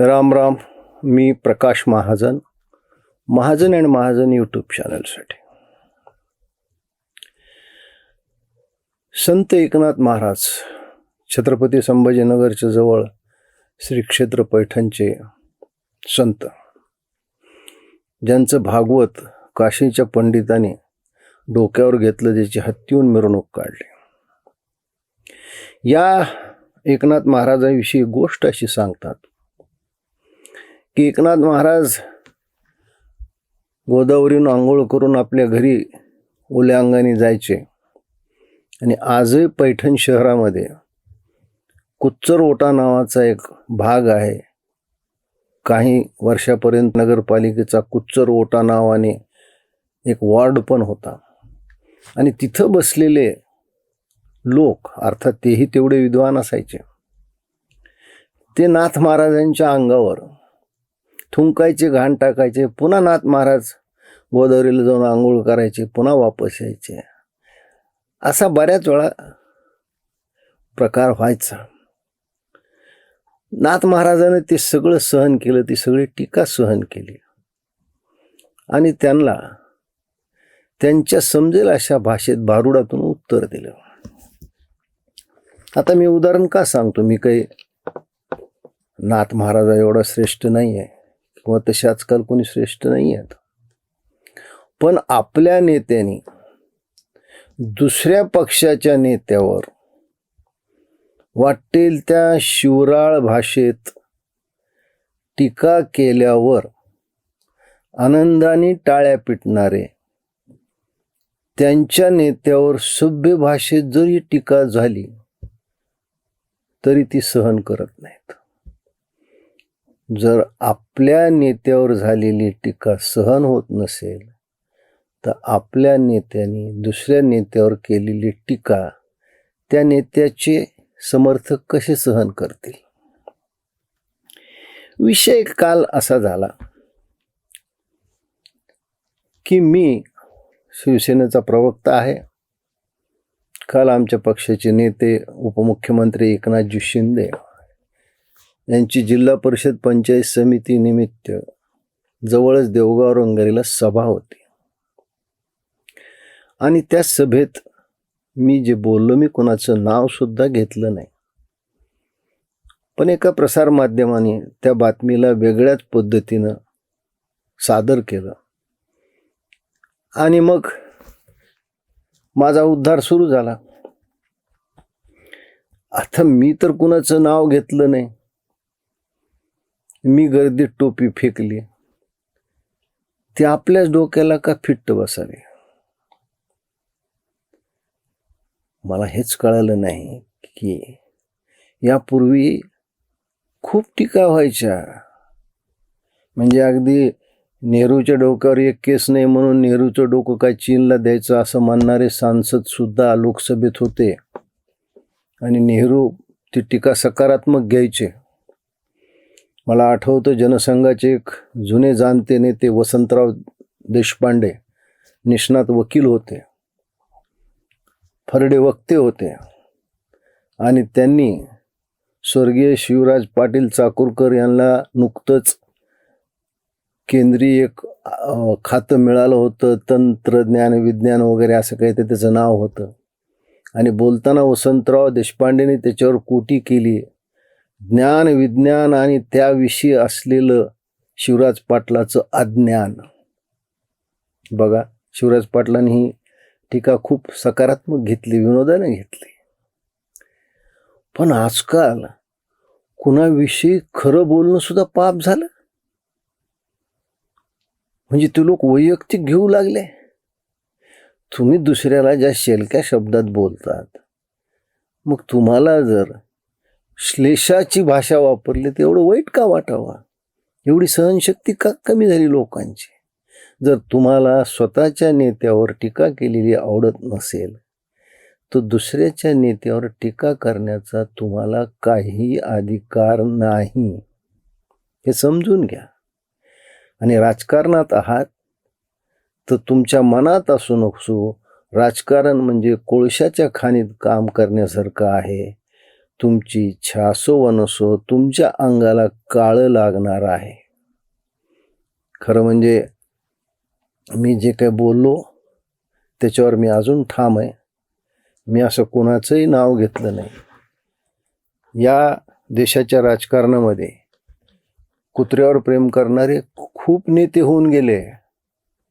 राम राम मी Prakash Mahajan Mahajan and Mahajan YouTube चॅनलसाठी संत एकनाथ महाराज छत्रपती संभाजीनगरच्या जवळ श्री क्षेत्र पैठणचे संत ज्यांचं भागवत काशीच्या पंडितांनी डोक्यावर घेतलं त्याची हत्तीहून मिरवणूक काढली. या एकनाथ महाराजाविषयी गोष्ट अशी सांगतात की एकनाथ महाराज गोदावरीनं आंघोळ करून आपल्या घरी ओल्या अंगाने जायचे. आणि आजही पैठण शहरामध्ये कुच्चरओटा नावाचा एक भाग आहे. काही वर्षापर्यंत नगरपालिकेचा कुच्चर ओटा नावाने एक वॉर्ड पण होता. आणि तिथं बसलेले लोक अर्थात तेही तेवढे विद्वान असायचे. ते नाथ महाराजांच्या अंगावर थुंकायचे घाण टाकायचे पुन्हा नाथ महाराज गोदावरीला जाऊन आंघोळ करायचे पुन्हा वापस यायचे. असा बऱ्याच वेळा प्रकार व्हायचा. नाथ महाराजाने ते सगळं सहन केलं ती सगळी टीका सहन केली. आणि त्यांना त्यांच्या समजेल अशा भाषेत भारुडातून उत्तर दिलं. आता मी उदाहरण का सांगतो? मी काही नाथ महाराजा एवढा श्रेष्ठ नाही आहे किंवा तसे आजकाल कोणी श्रेष्ठ नाही आहेत. पण आपल्या नेत्यांनी दुसऱ्या पक्षाच्या नेत्यावर वाटेल त्या शिवराळ भाषेत टीका केल्यावर आनंदाने टाळ्या पिटणारे त्यांच्या नेत्यावर सभ्य भाषेत जरी टीका झाली तरी ती सहन करत नाहीत. जर आपल्या नेत्यावर झालेली टीका सहन होत नसेल तर आपल्या नेत्याने दुसऱ्या नेत्यावर केलेली टीका त्या नेत्याचे समर्थक कसे सहन करतील? विषय काल असा झाला की मी शिवसेनेचा प्रवक्ता आहे. काल आमच्या पक्षाचे नेते उपमुख्यमंत्री एकनाथजी शिंदे यांची जिल्हा परिषद पंचायत समिती निमित्त जवळच देवगाव रंगारीला सभा होती. आणि त्या सभेत मी जे बोललो मी कोणाचं नाव सुद्धा घेतलं नाही. पण एका प्रसारमाध्यमाने त्या बातमीला वेगळ्याच पद्धतीनं सादर केलं. आणि मग माझा उद्धार सुरू झाला. आता मी तर कुणाचं नाव घेतलं नाही. मी गर्दीत टोपी फेकली. ते आपल्याच डोक्याला का फिट्ट बसावे? मला हेच कळालं नाही की यापूर्वी खूप टीका व्हायच्या. म्हणजे अगदी नेहरूच्या डोक्यावर एक केस नाही म्हणून नेहरूचं डोकं काय चीनला द्यायचं असं मानणारे सांसद सुद्धा लोकसभेत होते. आणि नेहरू ती टीका सकारात्मक घ्यायचे. मला आठवतं जनसंघाचे एक जुने जाणते नेते वसंतराव देशपांडे निष्णात वकील होते. फरडे वक्ते होते. आणि त्यांनी स्वर्गीय शिवराज पाटील चाकूरकर यांना नुकतंच केंद्रीय एक खातं मिळालं होतं तंत्रज्ञान विज्ञान वगैरे असं काही ते त्याचं नाव होतं. आणि बोलताना वसंतराव देशपांडेने त्याच्यावर कोटी केली. ज्ञान विज्ञान आणि त्याविषयी असलेलं शिवराज पाटलाचं अज्ञान. बघा शिवराज पाटलांनी ही टीका खूप सकारात्मक घेतली विनोदाने घेतली. पण आजकाल कुणाविषयी खरं बोलणं सुद्धा पाप झालं. म्हणजे ते लोक वैयक्तिक घेऊ लागले. तुम्ही दुसऱ्याला ज्या शेलक्या शब्दात बोलतात मग तुम्हाला जर श्लेषाची भाषा वापरली तर एवढं वाईट का वाटावा? एवढी सहनशक्ती का कमी झाली लोकांची? जर तुम्हाला स्वतःच्या नेत्यावर टीका केलेली आवडत नसेल तर दुसऱ्याच्या नेत्यावर टीका करण्याचा तुम्हाला काही अधिकार नाही. हे समजून घ्या. आणि राजकारणात आहात तर तुमच्या मनात असू नसो राजकारण म्हणजे कोळशाच्या खाणीत काम करण्यासारखं आहे. तुमची इच्छा असो व नसो तुमच्या अंगाला काळं लागणार आहे. खरं म्हणजे मी जे काही बोललो त्याच्यावर मी अजून ठाम आहे. मी असं कोणाचंही नाव घेतलं नाही. या देशाच्या राजकारणामध्ये कुत्र्यावर प्रेम करणारे खूप नेते होऊन गेले.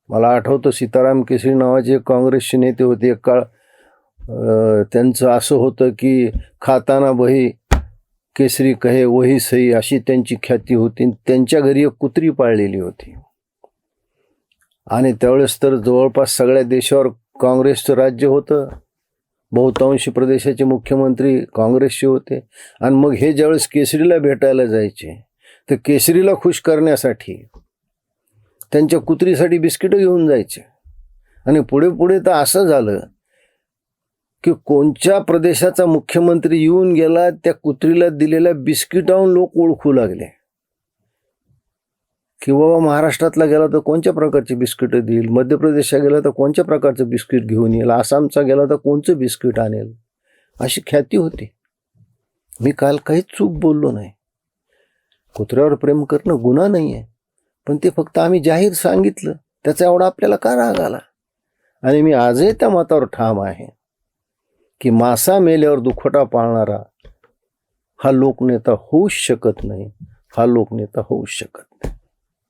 मला आठवतं सीताराम केसरी नावाचे काँग्रेसचे नेते होते एक काळ त्यांचं असं होतं की खाताना बही केसरी कहे वही सही अशी त्यांची ख्याती होती. त्यांच्या घरी एक कुत्री पाळलेली होती. आणि त्यावेळेस तर जवळपास सगळ्या देशावर काँग्रेसचं राज्य होतं. बहुतांश प्रदेशाचे मुख्यमंत्री काँग्रेसचे होते. आणि मग हे ज्यावेळेस केसरीला भेटायला जायचे तर केसरीला खुश करण्यासाठी त्यांच्या कुत्रीसाठी बिस्किटं घेऊन जायचे. आणि पुढे पुढे तर असं झालं की कोणत्या प्रदेशाचा मुख्यमंत्री येऊन गेला त्या कुत्रीला दिलेल्या बिस्किटाहून लोक ओळखू लागले. की बाबा महाराष्ट्रातला गेला तर कोणत्या प्रकारची बिस्किटं देईल? मध्य प्रदेशला गेला तर कोणत्या प्रकारचं बिस्किट घेऊन येईल? आसामचा गेला तर कोणचं बिस्किट आणेल? अशी ख्याती होती. मी काल काहीच चूक बोललो नाही. कुत्र्यावर प्रेम करणं गुन्हा नाही आहे पण ते फक्त आम्ही जाहीर सांगितलं. त्याचा एवढा आपल्याला का राग आला? आणि मी आजही त्या मतावर ठाम आहे. की मासा मेल्यावर दुखटा पाळणारा हा लोकनेता होऊच शकत नाही. हा लोकनेता होऊच शकत नाही.